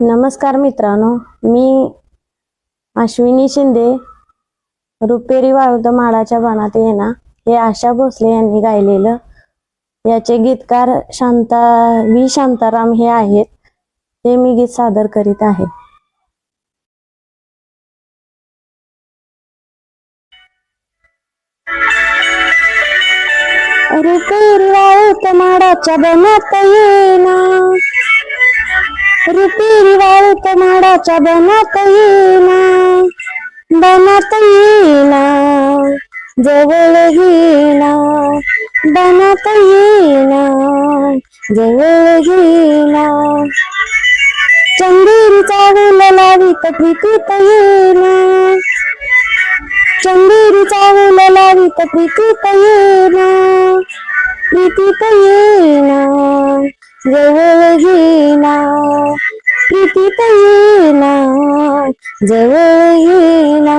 नमस्कार मित्रांनो मी अश्विनी शिंदे रुपेरी वाळूद माडाच्या बनात येणा हे आशा भोसले यांनी गायलेलं. याचे गीतकार शांता व्ही शांताराम हे आहेत. ते मी गीत सादर करीत आहे. रुपेरी वाळूत माडाच्या बनात येणा रुपेरी वाळूत माडाच्या बनत येईना बनात येईना जवळ घेईना बनात येईना जवळ घेईना चंदेरीचा वेल लावित प्रीतीत येईना चंदेरीचा वेल लावित प्रीतीत येईना प्रीतीत येईना जवळ घेईना जवळ येला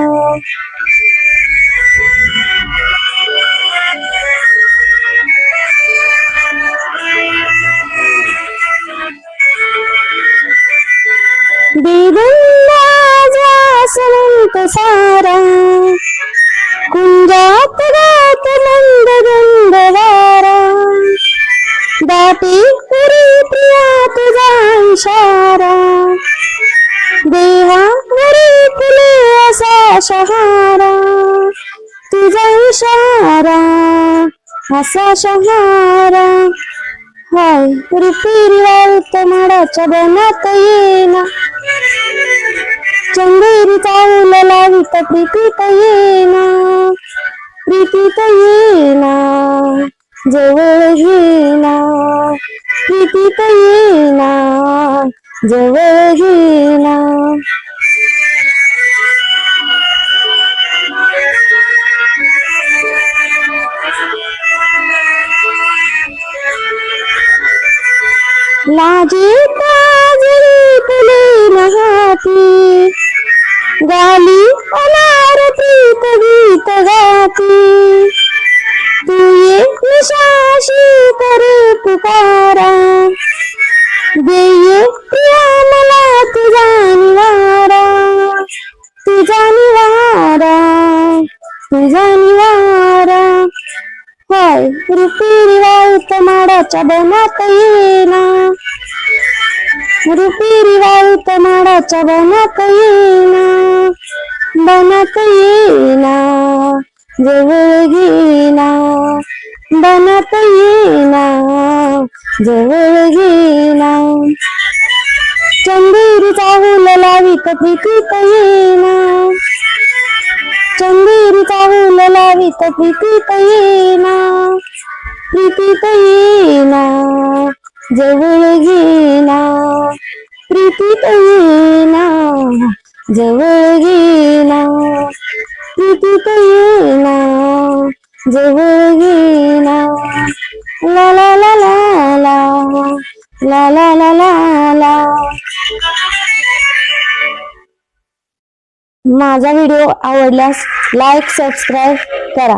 వసనంత సారా కుంజాత రాత నంద గంధవారా దాటి పురి ప్రియా తుజా ఇషారా దేహా फुले असा शहारा तुझा इशारा असा शहारा. हाय रुपेरी वाळत माडाच्या बनात येना चंदेरी चावल लावित प्रीतीत येना प्रीतीत येना जवळ घेना प्रीतीत येना जवळ घेना लाजे पाजरी फुले नहाती। गाली अनारती कवित गाती। तू ये निशाशी करे पुकारा। देये प्रिया मला तुझा निवारा। तुझा निवारा तुझा निवारा। होय रुपेरी वाळूत माडाच्या बनात येना रुपेरी वाळूत माडाच्या बनात येना बनात येना जवळ घेना बनात येना जवळ घेना चंदेरी चावल लावित प्रीतीत येना चंदेरी चावल प्रीतीत येना प्रीतीत येना जवळ घेना प्रीतीत येना जवळ घेना प्रीतीत येना जवळ घेना ला ला ला ला ला ला ला ला ला ला. माझा व्हिडिओ आवडल्यास लाईक सबस्क्राईब करा.